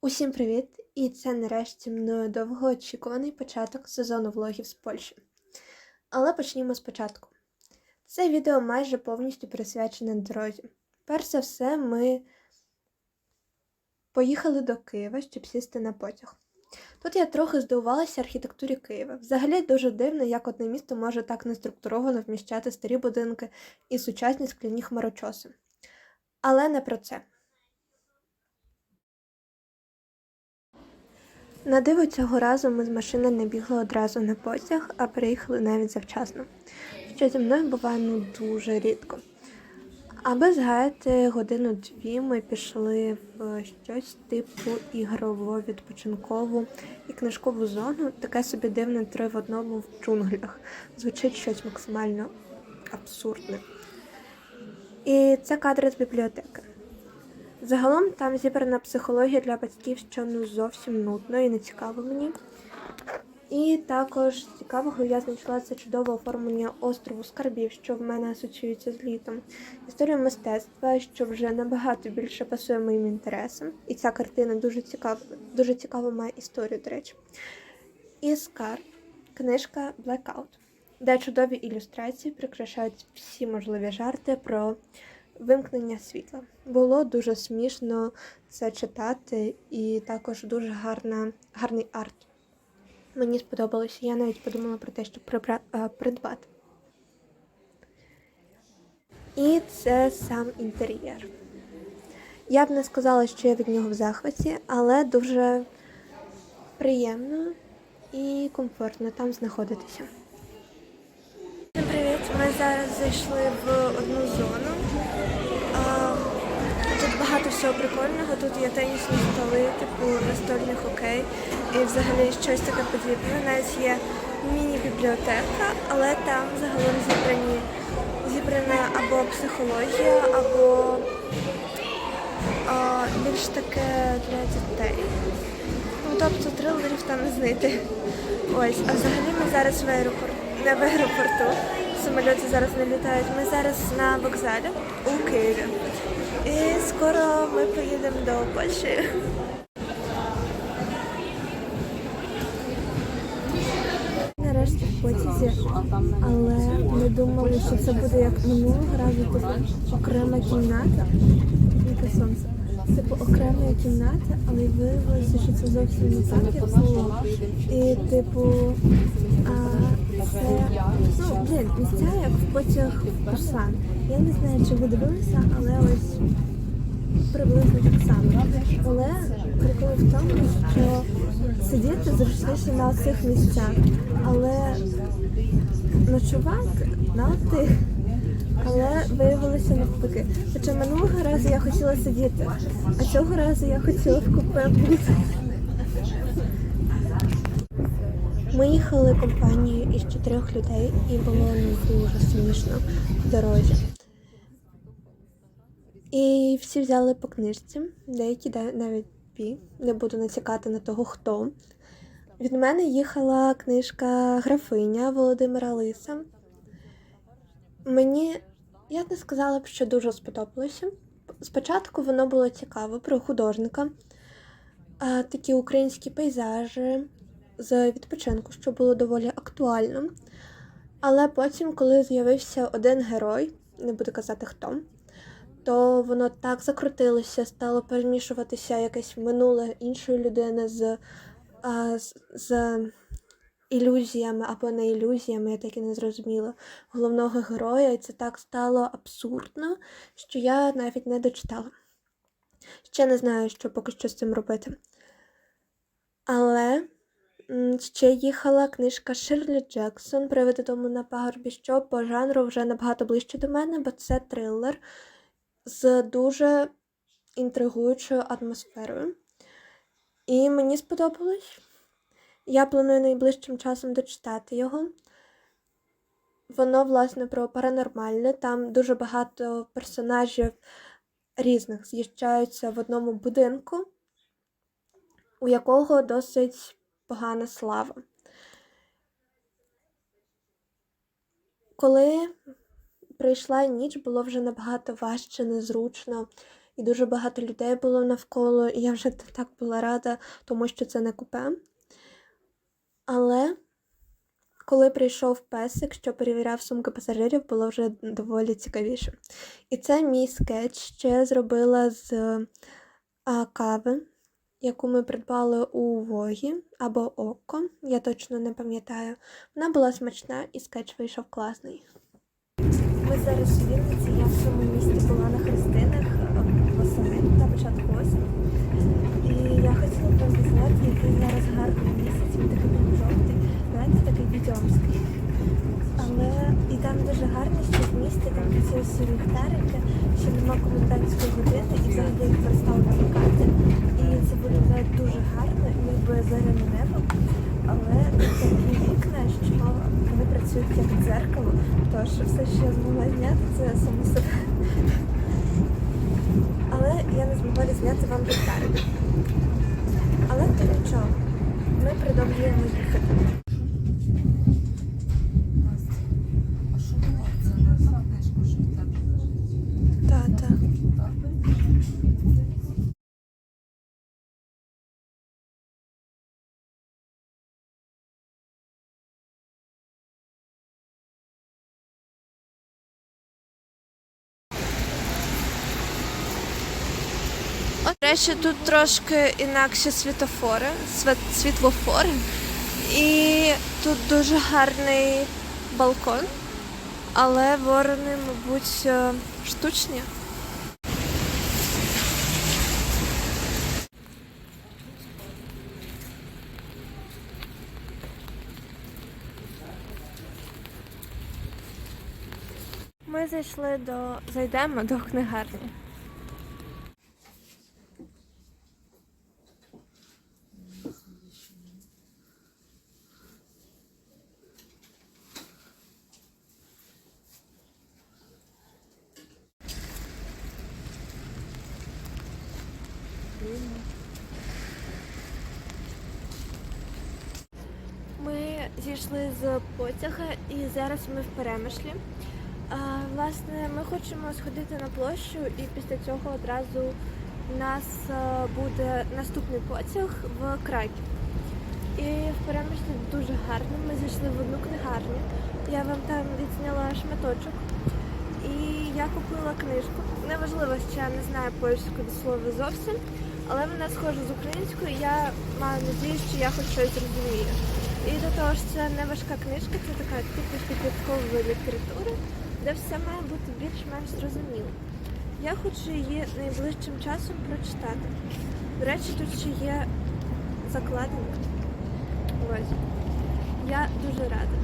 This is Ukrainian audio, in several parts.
Усім привіт! І це нарешті мною довгоочікуваний початок сезону влогів з Польщі. Але почнімо спочатку. Це відео майже повністю присвячене дорозі. Перш за все, ми поїхали до Києва, щоб сісти на потяг. Тут я трохи здивувалася архітектурі Києва. Взагалі дуже дивно, як одне місто може так неструктуровано вміщати старі будинки і сучасні скляні хмарочоси. Але не про це. На диво цього разу ми з машини не бігли одразу на потяг, а приїхали навіть завчасно, що зі мною буває ну дуже рідко. Аби згаяти годину-дві, ми пішли в щось типу ігрово-відпочинкову і книжкову зону, таке собі дивне три в одному в джунглях. Звучить щось максимально абсурдне. І це кадри з бібліотеки. Загалом там зібрана психологія для батьків, що ну зовсім нудно і не цікаво мені. І також цікавого я знайшла це чудове оформлення острову скарбів, що в мене асоціюється з літом. Історія мистецтва, що вже набагато більше пасує моїм інтересам. І ця картина дуже цікава, дуже цікаво має історію, до речі. І скарб, книжка Blackout, де чудові ілюстрації прикрашають всі можливі жарти про вимкнення світла. Було дуже смішно це читати, і також дуже гарна, гарний арт. Мені сподобалося, я навіть подумала про те, щоб прибра... е, придбати. І це сам інтер'єр. Я б не сказала, що я від нього в захваті, але дуже приємно і комфортно там знаходитися. Зараз зайшли в одну зону. Тут багато всього прикольного. Тут є тенісні столи, типу настольний хокей і взагалі щось таке подібне. Навіть є міні-бібліотека, але там загалом зібрані зібрана або психологія, або а, більш таке для дітей. Ну, тобто трилерів там знайти. Ось, а взагалі ми зараз в аеропорту, не в аеропорту. Самоліти зараз не літають. Ми зараз на вокзалі у Києві. І скоро ми поїдемо до Польщі. Нарешті в потязі, але ми думали, що це буде як минулого разу, типу окрема кімната. Яке сонце. Типу окрема кімната, але виявилося, що це зовсім не так, як було. І типу, а, це ну, блін, місця як в потяг Пусан. Я не знаю, чи ви дивилися, але ось приблизно так само. Але прикол в тому, що сидіти зручніше на цих місцях, але ночувати на тих. Але виявилося навпаки. Хоча минулого разу я хотіла сидіти, а цього разу я хотіла в купе бути. Ми їхали компанією із чотирьох людей і було дуже смішно в дорозі. І всі взяли по книжці, деякі навіть дві. Не буду натякати на того, хто. Від мене їхала книжка Графиня Володимира Лиса. Мені, я не сказала б, що дуже сподобалося. Спочатку воно було цікаво про художника, такі українські пейзажі з відпочинку, що було доволі актуально. Але потім, коли з'явився один герой, не буду казати хто, то воно так закрутилося, стало перемішуватися якесь минуле іншої людини з, а, з, з ілюзіями або не ілюзіями, я так і не зрозуміла, головного героя, і це так стало абсурдно, що я навіть не дочитала. Ще не знаю, що поки що з цим робити. Але ще їхала книжка Ширлі Джексон Приведи дому на пагорбі, що по жанру вже набагато ближче до мене, бо це трилер з дуже інтригуючою атмосферою. І мені сподобалось. Я планую найближчим часом дочитати його. Воно, власне, про паранормальне. Там дуже багато персонажів різних з'їжджаються в одному будинку, у якого досить погана слава. Коли прийшла ніч, було вже набагато важче, незручно і дуже багато людей було навколо, і я вже так була рада, тому що це не купе. Але коли прийшов песик, що перевіряв сумки пасажирів, було вже доволі цікавіше. І це мій скетч, я зробила з а, кави, яку ми придбали у Вогі або Око, я точно не пам'ятаю. Вона була смачна і скетч вийшов класний. Ми зараз у Вінниці, я в цьому місті була на хрестинах е, восени на початку осені. І я хотіла б вам відзняти, який зараз гарний місяць, він такий прям жовтий, знаєте, такий відьомський. Але і там дуже гарно, що в місті там працюють всі ліхтарики, що нема комендантської години, і взагалі їх перестали вимикати. Це виглядає дуже гарно, ніби зоряне небо. Але такі вікна, що вони працюють як дзеркало. Тож все, що я змогла зняти, це само себе. Але я не змогла зняти вам деталі. Але то нічого. Ми продовжуємо їхати. А що було? Це не книжку, що в тебе лежить. Та-та. Так. До речі, тут трошки інакші світофори, світлофори. І тут дуже гарний балкон, але ворони, мабуть, е, штучні. Ми зайшли до. зайдемо до книгарні. Ми зійшли з потяга і зараз ми в перемишлі. Власне, ми хочемо сходити на площу, і після цього одразу у нас буде наступний потяг в Краків. І в перемишлі дуже гарно. Ми зайшли в одну книгарню. Я вам там відзняла шматочок. І я купила книжку. Неважливо, що я не знаю польську слова зовсім, але вона схожа з українською. Я маю надію, що я хоч щось розумію. І до того ж, це не важка книжка, це така типу підліткової літератури, де все має бути більш-менш зрозуміло. Я хочу її найближчим часом прочитати. До речі, тут ще є закладинка. Ось. Я дуже рада.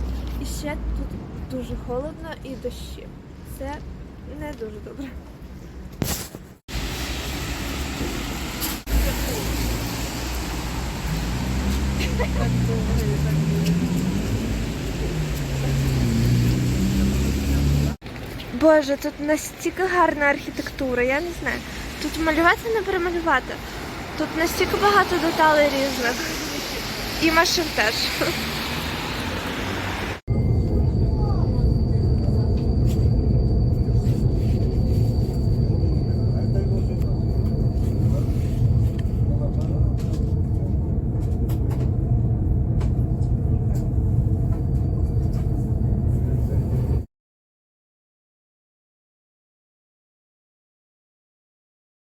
І ще тут дуже холодно і дощі. Це не дуже добре. Боже, тут настільки гарна архітектура, я не знаю. Тут малювати не перемалювати. Тут настільки багато деталей різних. І машин теж.